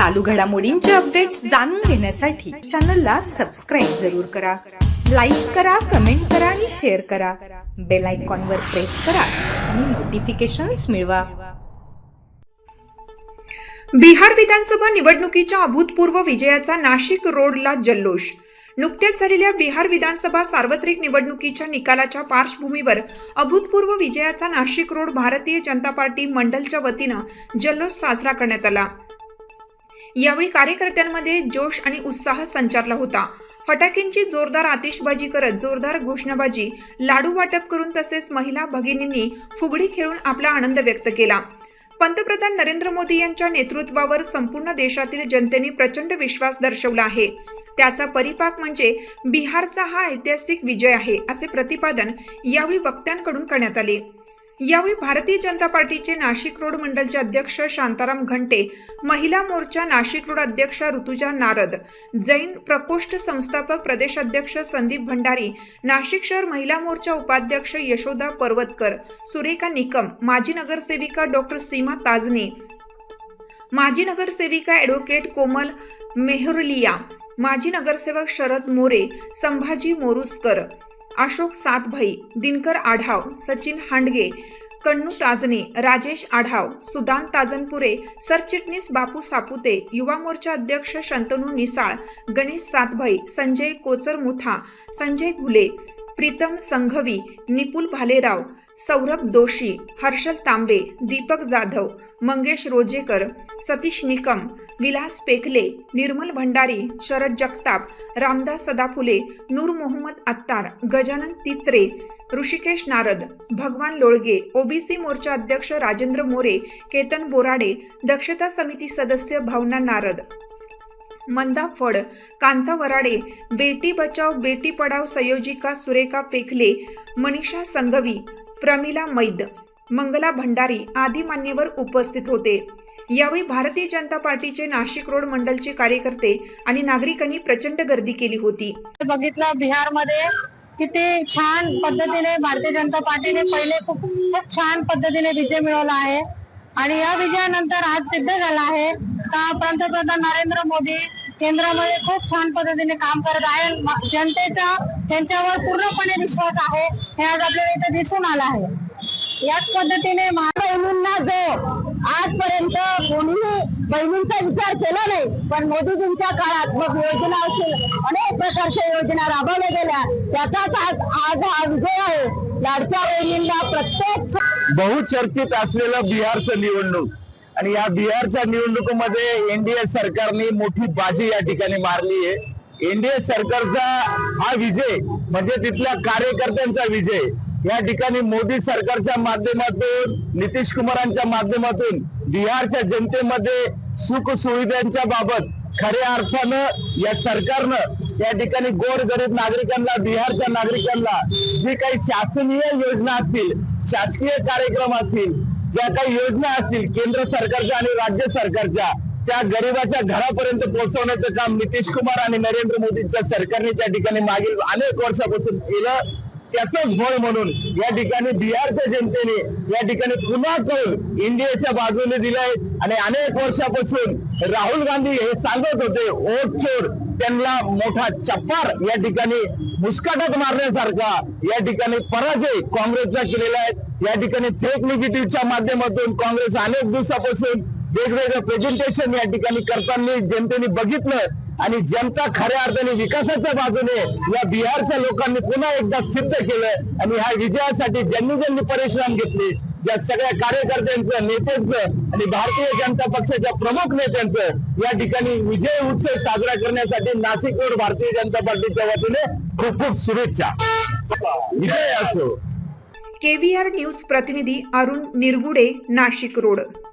चालू घडामोडींचे अपडेट्स जाणून घेण्यासाठी चॅनलला सबस्क्राईब जरूर करा. लाईक करा कमेंट करा आणि शेअर करा. बेल आयकॉनवर प्रेस करा आणि नोटिफिकेशन्स मिळवा. बिहार विधानसभा निवडणुकीच्या अभूतपूर्व विजयाचा नाशिक रोडला जल्लोष. नुकत्याच झालेल्या बिहार विधानसभा सार्वत्रिक निवडणुकीच्या निकालाच्या पार्श्वभूमीवर अभूतपूर्व विजयाचा नाशिक रोड भारतीय जनता पार्टी मंडलच्या वतीनं जल्लोष साजरा करण्यात आला. यावेळी कार्यकर्त्यांमध्ये जोश आणि उत्साह संचारला होता. फटाक्यांची जोरदार आतिषबाजी करत जोरदार घोषणाबाजी लाडू वाटप करून तसेच महिला भगिनींनी फुगडी खेळून आपला आनंद व्यक्त केला. पंतप्रधान नरेंद्र मोदी यांच्या नेतृत्वावर संपूर्ण देशातील जनतेने प्रचंड विश्वास दर्शवला आहे. त्याचा परिपाक म्हणजे बिहारचा हा ऐतिहासिक विजय आहे असे प्रतिपादन यावेळी वक्त्यांकडून करण्यात आले. यावेळी भारतीय जनता पार्टीचे नाशिक रोड मंडलचे अध्यक्ष शांताराम घंटे महिला मोर्चा नाशिक रोड अध्यक्ष ऋतुजा नारद जैन प्रकोष्ठ संस्थापक प्रदेशाध्यक्ष संदीप भंडारी नाशिक शहर महिला मोर्चा उपाध्यक्ष यशोदा पर्वतकर सुरेखा निकम माजी नगरसेविका डॉक्टर सीमा ताजने माजी नगरसेविका ॲडव्होकेट कोमल मेहरलिया माजी नगरसेवक शरद मोरे संभाजी मोरुसकर अशोक सातभाई दिनकर आढाव सचिन हांडगे कन्नू ताजने राजेश आढाव सुदान ताजनपुरे सरचिटणीस बापू सापुते युवा मोर्चा अध्यक्ष शंतनू निसाळ गणेश सातभाई संजय कोचर मुथा संजय घुले प्रीतम संघवी निपुल भालेराव सौरभ दोशी हर्षल तांबे दीपक जाधव मंगेश रोजेकर सतीश निकम विलास पेखले निर्मल भंडारी शरद जगताप रामदास सदाफुले नूर मोहम्मद अत्तार गजानन तित्रे ऋषिकेश नारद भगवान लोळगे ओबीसी मोर्चा अध्यक्ष राजेंद्र मोरे केतन बोराडे दक्षता समिती सदस्य भावना नारद. मंदा फड कांता वराडे बेटी बचाव बेटी पढाव संयोजिका सुरेखा पेखले मनीषा संघवी प्रमिला मैद मंगला भंडारी आदी मान्यवर उपस्थित होते. यावेळी भारतीय जनता पार्टीचे नाशिक रोड मंडलचे कार्यकर्ते आणि नागरिकांनी प्रचंड गर्दी केली होती. बघितलं बिहारमध्ये किती छान पद्धतीने भारतीय जनता पार्टीने पहिले खूप खूप छान पद्धतीने विजय मिळवला आहे. आणि या विजयानंतर आज सिद्ध झाला आहे. का पंतप्रधान नरेंद्र मोदी केंद्रामध्ये खूप छान पद्धतीने काम करत आहे. म- जनतेचा त्यांच्यावर पूर्णपणे विश्वास आहे. हे आज आपल्याला इथं दिसून आलं आहे. याच पद्धतीने बहिणींना जो आजपर्यंत कोणीही बहिणींचा विचार केला नाही पण मोदीजींच्या काळात मग योजना असतील अनेक प्रकारच्या योजना राबवल्या गेल्या. त्याचाच आज आज हा विजय आहे. लाडक्या बहिणींना प्रत्येक बहुचर्चित असलेलं बिहारचं निवडणूक. आणि या बिहारच्या निवडणुकीमध्ये एनडीए सरकारने मोठी बाजी या ठिकाणी मारली आहे. एनडीए सरकारचा हा विजय म्हणजे तिथल्या कार्यकर्त्यांचा विजय. या ठिकाणी मोदी सरकारच्या माध्यमातून नितीश कुमारांच्या माध्यमातून बिहारच्या जनतेमध्ये सुख सुविधांच्या बाबत खऱ्या अर्थानं या सरकारनं या ठिकाणी गोरगरीब नागरिकांना बिहारच्या नागरिकांना जी काही शासनीय योजना असतील शासकीय कार्यक्रम असतील ज्या काही योजना असतील केंद्र सरकारच्या आणि राज्य सरकारच्या त्या गरीबाच्या घरापर्यंत पोहोचवण्याचं काम नितीश कुमार आणि नरेंद्र मोदींच्या सरकारने त्या ठिकाणी मागील अनेक वर्षापासून केलं. त्याचंच फळ म्हणून या ठिकाणी बिहारच्या जनतेने या ठिकाणी पुन्हा कौल इंडियाच्या बाजूने दिलाय. आणि अनेक वर्षापासून राहुल गांधी हे सांगत होते ओट चोर त्यांना मोठा चप्पार या ठिकाणी मुस्काटात मारण्यासारखा या ठिकाणी पराजय काँग्रेसला केलेला आहे. या ठिकाणी फेक निगेटिव्हच्या माध्यमातून काँग्रेस अनेक दिवसापासून वेगवेगळं प्रेझेंटेशन या ठिकाणी करताना जनतेने बघितलं आणि जनता खऱ्या अर्थाने विकासाच्या बाजूने या बिहारच्या लोकांनी पुन्हा एकदा सिद्ध केलं आणि ह्या विजयासाठी ज्यांनी ज्यांनी परिश्रम घेतले या सगळ्या कार्यकर्त्यांचं नेत्यांचं आणि भारतीय जनता पक्षाच्या प्रमुख नेत्यांचं या ठिकाणी विजय उत्सव साजरा करण्यासाठी नाशिक रोड भारतीय जनता पार्टीच्या वतीने खूप खूप शुभेच्छा. विजय असो. केव्हीआर न्यूज प्रतिनिधी अरुण निरगुडे नाशिक रोड.